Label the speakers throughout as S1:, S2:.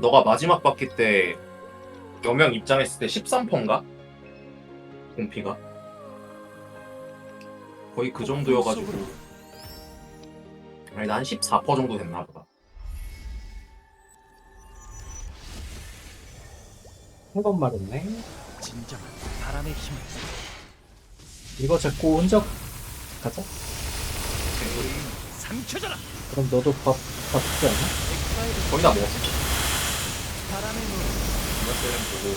S1: 너가 마지막 바퀴 때 여명 입장했을 때 13%인가? 공피가 거의 그 정도여가지고 아니 난 14% 정도 됐나 보다
S2: 한건 말했네.
S3: 진정한 바람의 힘을
S2: 이거 잡고 흔적 가자.
S3: 삼켜져라.
S2: 그럼 너도 밥, 밥 주지 않나?
S1: 거의 다 먹었어 이것들은 보고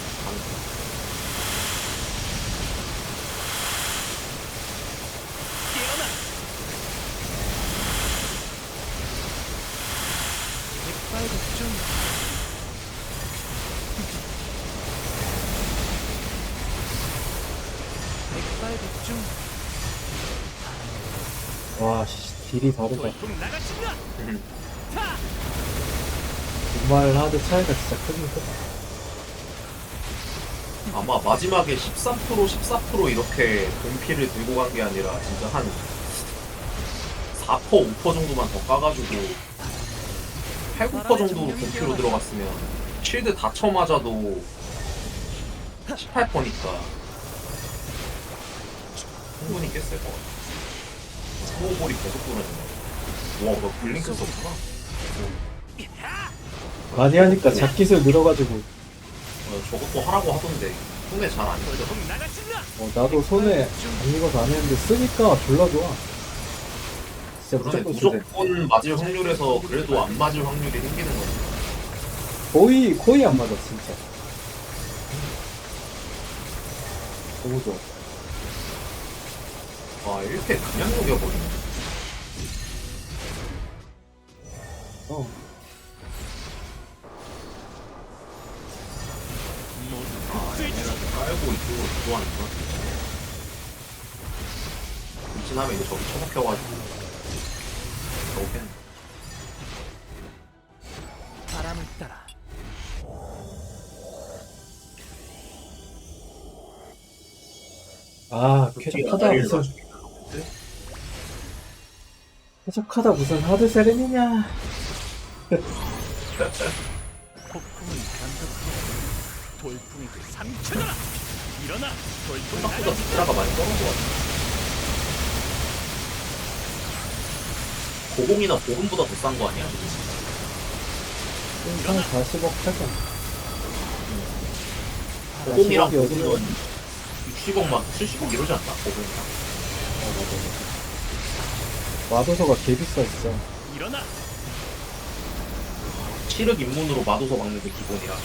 S3: 중
S2: 와, 씨, 딜이 다르다.
S3: 나가신다.
S1: 음.
S3: 타.
S2: 정말 하드 차이가 진짜 크긴 크다.
S1: 아마 마지막에 13% 14% 이렇게 공피를 들고 간 게 아니라 진짜 한 4% 5% 정도만 더 까가지고 8, 9% 정도로 공피로 들어갔으면 실드 다 쳐맞아도 18%니까 충분히 깼을 것 같아 스노우볼이 계속 떨어진다 와, 너 블링크 썼구나.
S2: 많이 하니까 잡기술 늘어가지고,
S1: 어, 저것도 하라고 하던데 손에 잘안
S3: 나가신다.
S2: 어, 나도 손에 안 익어서 안 했는데 쓰니까 졸라 좋아. 진짜
S1: 그러네
S2: 무조건.
S1: 무조건 맞을 확률에서 그래도 안 맞을 확률이 생기는 거지
S2: 거의, 거의 안 맞아, 진짜. 너무 좋아.
S1: 아 1패 그냥 녹여버리네
S2: 어.
S1: 깔고 이쪽으로 들어왔는구나 임신하면 이제 저기 처박혀가지고 저거 펜
S3: 바람을 따라
S2: 아, 쾌적하다, 무슨. 쾌적하다, 무슨 하드 세렌이냐.
S3: 폭풍은 변덕하고 돌풍이 그 삼켜져라. 일어나.
S1: 생각보다. 숫자가 많이 떨어진 것 같아 고공이나 보금보다 더 싼 거 아니야?
S2: 한 40억 팔건.
S1: 고공이랑
S2: 40억이 어디로
S1: 보금은 60억만 70억 이러지 않나? 고공이랑
S2: 어, 맞아, 맞아. 마도서가 개 비싸, 진짜.
S3: 일어나.
S1: 칠흑 입문으로 마도서 막는 게 기본이라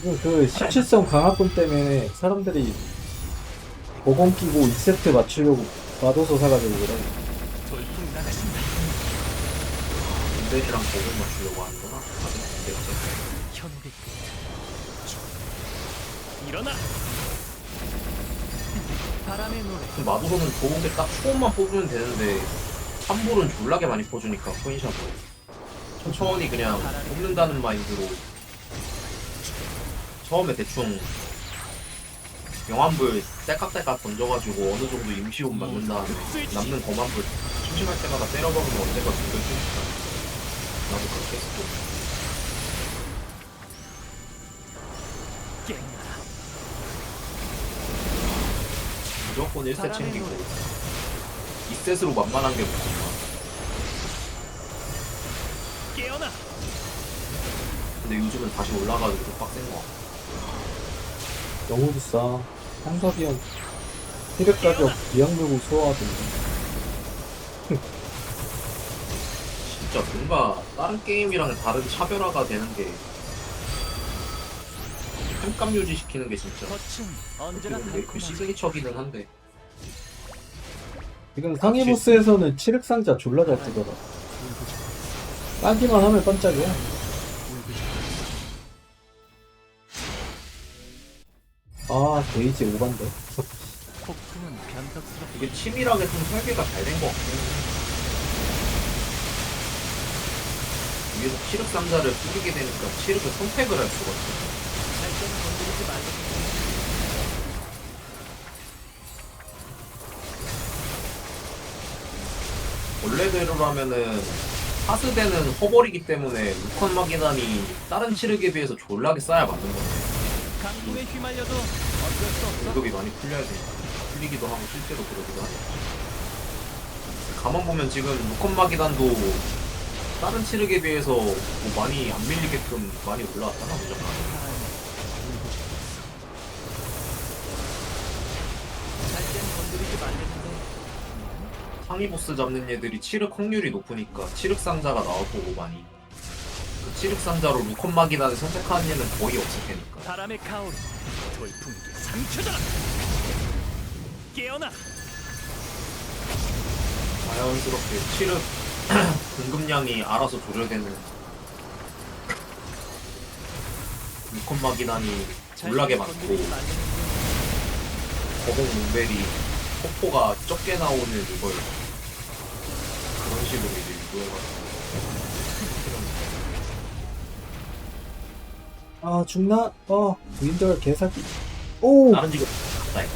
S2: 지금 그 17성 강화권 때문에 사람들이 보건 끼고 2세트 맞추려고 마도서 사가지고 그래.
S1: 인벤이랑 고공 맞추려고 하는구나
S3: 현혹의 끝. 일어나. 바람의 노래.
S1: 그 마도서는 좋은 게딱 초원만 뽑으면 되는데 환불은 졸라게 많이 퍼주니까 코인샵으로 천천히 그냥 뽑는다는 마인드로 처음에 대충 영환불 딸깍딸깍 던져가지고 어느 정도 임시홈 맞는 다음에 남는 검환불 심심할 때마다 때려박으면 언제가 죽을 수 있으니까 나도 그렇게 했었고
S3: 깨어나라.
S1: 무조건 1세 챙기고 2셋으로 만만한 게 무슨
S3: 깨어나.
S1: 근데 요즘은 다시 올라가지고 좀 빡센 거 같아
S2: 너무 비싸. 형, 힐액 가격 이양 물고 수호하던데.
S1: 진짜 뭔가 다른 게임이랑 다른 차별화가 되는 게 템감 유지시키는 게 진짜
S3: 덫은 언제나
S1: 어떻게 보면 그
S3: 달콤한
S1: 시그니처기는 한데
S2: 지금 상위 보스에서는 칠흑 상자 졸라 잘 뜨더라. 까기만 하면 반짝이야. 아, 데이지 오반데.
S3: 폭풍은 변덕스럽게
S1: 이게 치밀하게 좀 설계가 잘 된 것 같고 위에서 치륵 상자를 뿌리게 되니까 치륵을 선택을 할 수가 있어
S3: 발전을 건드리지 말고
S1: 원래대로라면은 파스대는 허벌이기 때문에 루컨 마기단이 다른 치르기에 비해서 졸라게 쌓야 맞는 건데
S3: 강풍에 휘말려도 어쩔 수 없어.
S1: 공격이 많이 풀려야 되니까 풀리기도 하고 실제로 그러기도 하니까 가만 보면 지금 루컨 마기단도 다른 치르기에 비해서 뭐 많이 안 밀리게끔 많이 올라왔잖아 무조건
S3: 잘땐 건드리지 말랬는데.
S1: 상위 보스 잡는 얘들이 치륵 확률이 높으니까 치륵 상자가 나올 거고 많이 그 치륵 상자로 루컨 마기단을 선택하는 얘는 거의 없을 테니까
S3: 바람의 가오로 돌풍기 상처다. 깨어나.
S1: 자연스럽게 치륵 공급량이 알아서 조절되는 루컨 마기단이 졸라게 많고 거공 몽벨이 폭포가 적게 나오는 이걸 그런 식으로 이제 유도해가지고
S2: 아 죽나? 어 윈들 개사기 오!
S1: 직업 같다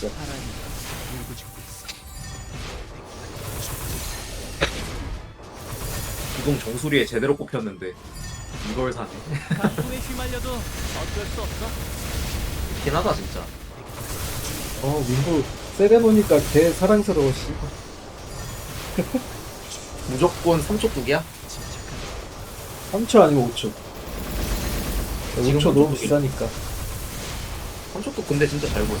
S3: 바람이 울부짖고 있어.
S1: 기동 정수리에 제대로 꼽혔는데 이걸 사네
S3: 강풍에 휘말려도 어쩔 수 없어.
S1: 하다 진짜
S2: 어 윈도 세레 보니까 개 사랑스러워 씨
S1: 무조건 3초 뚝이야?
S2: 3초 아니면 5초 5초
S1: 지금
S2: 너무
S1: 3초
S2: 비싸니까
S1: 3초 뚝 근데 진짜 잘 보여.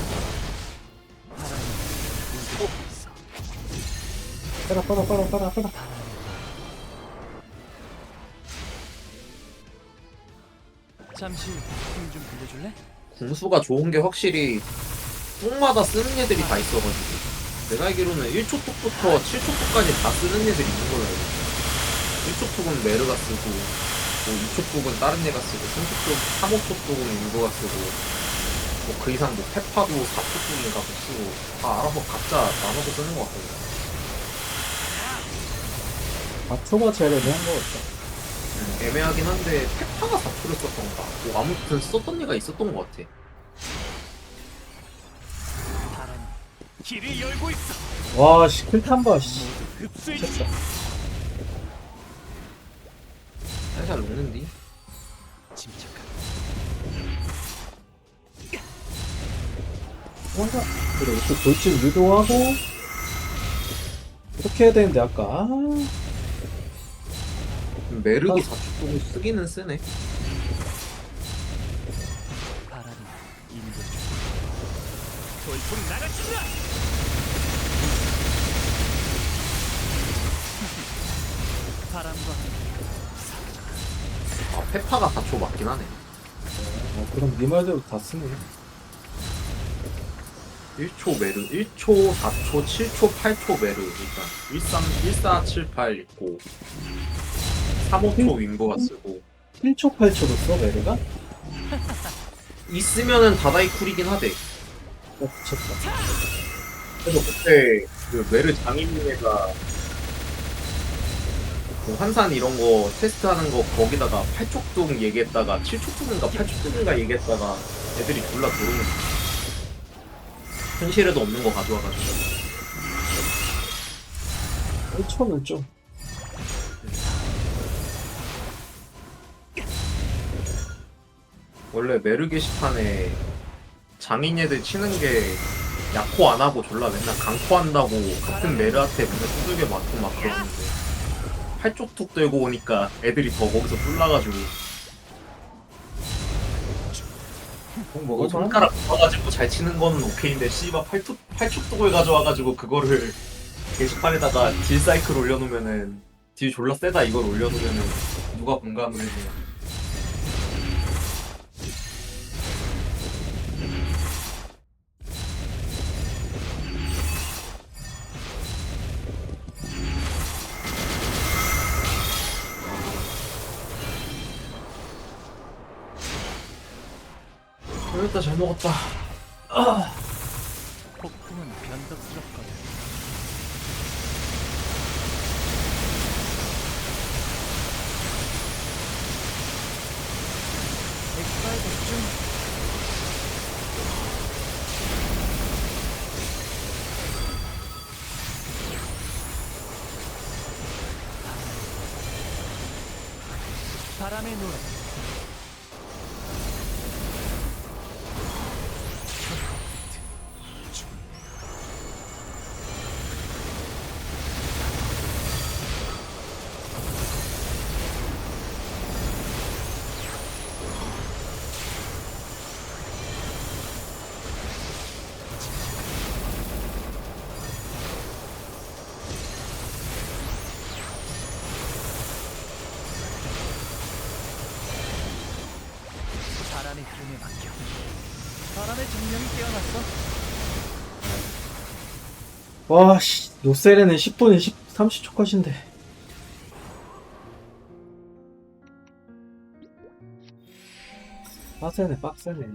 S2: 빨아 빨아 빨아 빨아 빨아
S3: 잠시 힘좀 빌려줄래?
S1: 궁수가 좋은 게 확실히 뚝마다 쓰는 애들이 다 있어가지고 내가 알기로는 1초 뚝부터 7초 뚝까지 다 쓰는 애들이 있는 걸로 알고 있어 1초 뚝은 메르가 쓰고 뭐 2초 뚝은 다른 애가 쓰고 3초 뚝, 3, 5초 뚝은 유도가 쓰고 뭐 그 이상 뭐 페파도 4초 뚝인가 뭐 쓰고 다 알아서 각자 나눠서 쓰는 것 같거든요.
S2: 아초가 제일 애매한 것 같다.
S1: 음, 애매하긴 한데 페파가 4초를 썼던가 뭐 아무튼 썼던 애가 있었던 것 같아.
S3: 길을 열고 있어.
S2: 와씨 킬탄바 씨.
S3: 모두 흡수해
S2: 미쳤 다
S1: 살살 녹는디
S3: 침착하게.
S2: 뭔가 그래 또 돌진 유도하고 이렇게 해야 되는데 아까 아
S1: 메르도
S2: 아.
S1: 4초 뚝을 쓰기는 쓰네
S3: 바람이. 돌풍. 바람과 함께
S1: 아 페파가 4초 맞긴 하네.
S2: 어, 그럼 네 말대로 다 쓰네.
S1: 1초 메르 1초 4초 7초 8초 메르 일단. 13 1478 있고. 35초 윈보가 쓰고.
S2: 1초 8초도 써 메르가?
S1: 있으면은 다다이 쿨이긴 하대.
S2: 어 미쳤다.
S1: 그래서 그때 그 메르 장인님애가 그 환산 이런 거 테스트하는 거 거기다가 8초 뚱 얘기했다가 7초 뚱인가 8초 뚱인가 얘기했다가 애들이 졸라 조르는 거야. 현실에도 없는 거 가져와가지고.
S2: 1초는 좀
S1: 원래 메르 게시판에 장인 애들 치는 게 약호 안 하고 졸라 맨날 강코 한다고 같은 메르한테 맨날 두들겨 맞고 막 그러는데 팔쪽 툭 들고 오니까 애들이 더 거기서 뿔나가지고. 꼭뭐 손가락 잡아가지고 잘 치는 거는 오케이인데 씨발 팔뚝 팔축뚝을 가져와가지고 그거를 게시판에다가 딜 사이클 올려놓으면은 딜 졸라 세다 이걸 올려놓으면은 누가 공감을 해주냐 여기다 잘 먹었다. 아.
S3: 폭풍은 변덕스럽거든. 백발 백중 바람의 노래
S2: 와, 씨. 노셀에는 10분에 10, 30초 컷인데. 빡세네, 빡세네.